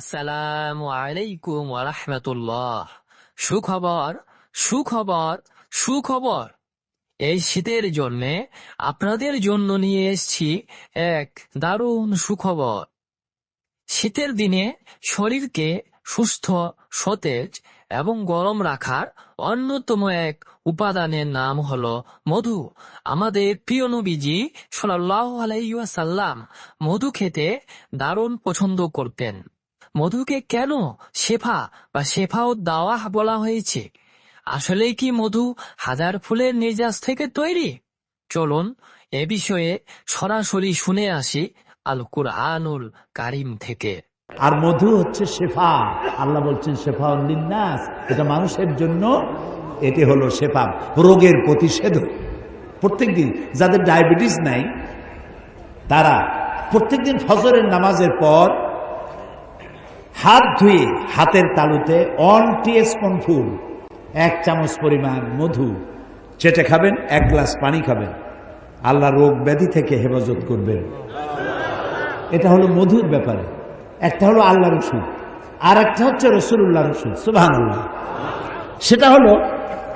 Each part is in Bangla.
আসসালামু আলাইকুম ওরহমতুল্লাহ সুখবর সুখবর সুখবর। এই শীতের জন্য আপনাদের জন্য নিয়ে এসেছি এক দারুণ সুখবর। শীতের দিনে শরীরকে সুস্থ, সতেজ এবং গরম রাখার অন্যতম এক উপাদানের নাম হলো মধু। আমাদের প্রিয় নবীজি সাল্লাল্লাহু আলাইহি ওয়াসাল্লাম মধু খেতে দারুণ পছন্দ করতেন। মধুকে কেন শেফা বা শেফাও দাওয়া বলা হয়েছে? আসলে কি মধু হাজার ফুলের নির্যাস থেকে তৈরি? চলুন এ বিষয়ে সরাসরি শুনে আসি আল কুরআনুল কারিম থেকে। আর মধু হচ্ছে শেফা। আল্লাহ বলছেন, শেফা উল্লিন্নাস এটা মানুষের জন্য, এটি হলো শেফা, রোগের প্রতিষেধক। প্রত্যেকদিন যাদের ডায়াবেটিস নাই, তারা প্রত্যেকদিন ফজরের নামাজের পর হাত ধুয়ে হাতের তালুতে অন টিএসপন ফুল এক চামচ পরিমাণ মধু। চেটে খাবেন, এক গ্লাস পানি খাবেন। আল্লাহ রোগ ব্যাধি থেকে হেফাজত করবেন। এটা হলো মধুর ব্যাপারে। একটা হলো আল্লাহর ওষুধ। আর একটা হচ্ছে রসুল্লাহ রসুল আল্লাহ সেটা হলো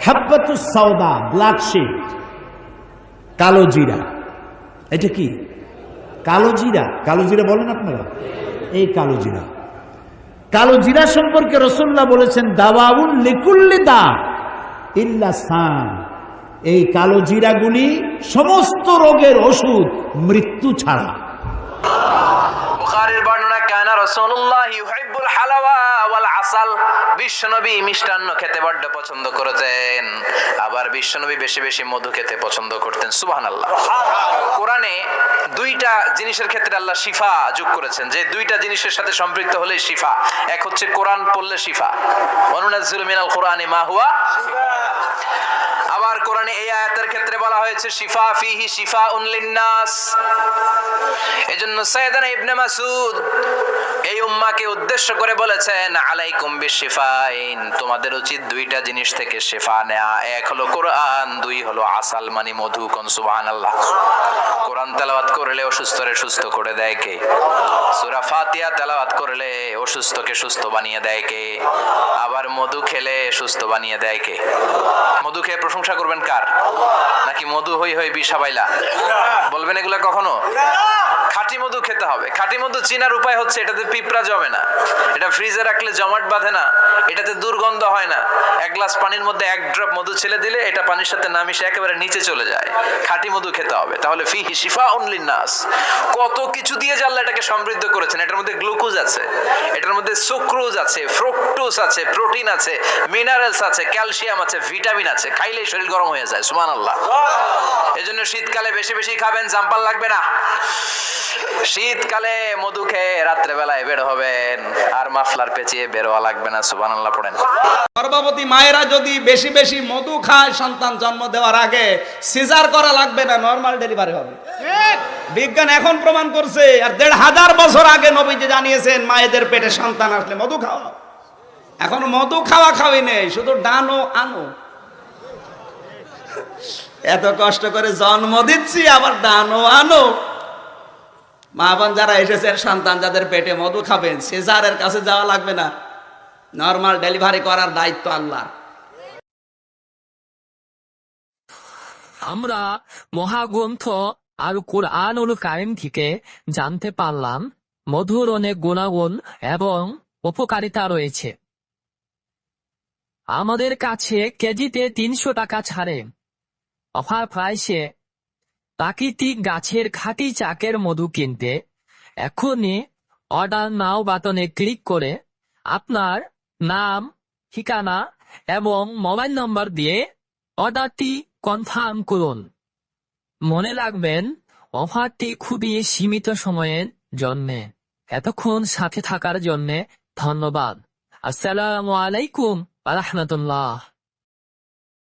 হাব্বাতুস সাউদা ব্ল্যাক শিট কালো জিরা। এটা কি? কালো জিরা। কালো জিরা বলেন আপনারা? এই কালো জিরা। কালো জিরা সম্পর্কে রসুল্লাহ বলেছেন, দাওয়াউন লিকুল্লি দা ইল্লা এই কালো জিরাগুলি সমস্ত রোগের ওষুধ মৃত্যু ছাড়া। বিশ্বনবী মিষ্টান্ন খেতে বড্ড পছন্দ করেছেন আবার বিশ্বনবী বেশি বেশি মধু খেতে পছন্দ করতেন। সুবহানাল্লাহ। কোরআনে দুইটা জিনিসের ক্ষেত্রে আল্লাহ শিফা যোগ করেছেন। যে দুইটা জিনিসের সাথে সম্পৃক্ত হলে শিফা। এক হচ্ছে কোরআন পড়লে শিফা। ওয়ানুনাজ্জিলু মিনাল কোরআনি মা হুয়া। আবার কোরআনে এই আয়াতের ক্ষেত্রে বলা হয়েছে, শিফা ফিহি শিফা লিন্নাস। এজন্য সৈয়দানা ইবনে মাসুদ এই উম্মাকে উদ্দেশ্য করে বলেছেন, আলাইকুম বিশিফাইন। তোমাদের উচিত দুইটা জিনিস থেকে শেফা নেয়া। এক হলো কোরআন, দুই হলো আসাল মানে মধু কোন, সুবহানাল্লাহ। কোরআন তেলাওয়াত করলে অসুস্থরে সুস্থ করে দেয় কে? সূরা ফাতিহা তেলাওয়াত করলে অসুস্থকে সুস্থ বানিয়ে দেয় কে? আবার মধু খেলে সুস্থ বানিয়ে দেয় কে? মধু খেয়ে প্রশংসা করবেন কার? নাকি মধু হই হই বিষাবাইলা বলবেন এগুলা কখনো? খাঁটি মধু খেতে হবে। খাঁটি মধু চিনার উপায় হচ্ছে এটাতে পিঁপড়া জমে না। এটা ফ্রিজে রাখলে জমাট বাঁধে না। এটাতে দুর্গন্ধ হয় না। এক গ্লাস পানির মধ্যে এক ড্রপ মধু ছেলে দিলে এটা পানির সাথে না মিশে একেবারে নিচে চলে যায়। খাঁটি মধু খেতে হবে। তাহলে ফিহি শিফা অনলি নাস কত কিছু দিয়ে জানলা এটাকে সমৃদ্ধ করেছেন, এটার মধ্যে গ্লুকোজ আছে, এটার মধ্যে সুক্রোজ আছে, ফ্রুক্টোজ আছে, প্রোটিন আছে, মিনারেলস আছে, ক্যালসিয়াম আছে, ভিটামিন আছে। খাইলেই শরীর গরম হয়ে যায় সুবহানাল্লাহ। এজন্য শীতকালে বেশি বেশি খাবেন জাম্পাল লাগবে না। শীতকালে মধু খেয়ে রাত্রেবেলায় বের হবেন আর মাফলার পেঁচিয়ে বেরোয়া লাগবে না সুবহানাল্লাহ পড়েন। গর্ভবতী মায়েরা যদি বেশি বেশি মধু খায় সন্তান জন্ম দেওয়ার আগে সিজার করা লাগবে না নর্মাল ডেলিভারি হবে। বিজ্ঞান এখন প্রমাণ করছে আর দেড় হাজার বছর আগে নবীজি জানিয়েছেন মায়েদের পেটে সন্তান আসলে মধু খাওয়া। এখন মধু খাওয়া খাওয়াই নেই শুধু ডানো আনো। এত কষ্ট করে জন্ম দিচ্ছি, আবার ডানো আনো। মা বোন যারা এসেছেন, সন্তান যাদের পেটে মধু খাবেন, সিজারের কাছে যাওয়া লাগবে না। নর্মাল ডেলিভারি করার দায়িত্ব আল্লাহ আমরা মহাগ্রন্থ আর কোরআনুল কারিম থেকে জানতে পারলাম, মধুর অনেক গুণাগুণ এবং উপকারিতা রয়েছে। আমাদের কাছে কেজিতে তিনশো টাকা ছাড়ে। অফার প্রাইসে প্রাকৃতিক গাছের খাঁটি চাকের মধু কিনতে এখনই অর্ডার নাও বাটনে ক্লিক করে আপনার নাম, ঠিকানা এবং মোবাইল নম্বর দিয়ে অর্ডারটি কনফার্ম করুন। মনে রাখবেন, অফারটি খুবই সীমিত সময়ের জন্যে। এতক্ষণ সাথে থাকার জন্যে ধন্যবাদ। আসসালামু আলাইকুম রহমতুল্লাহ।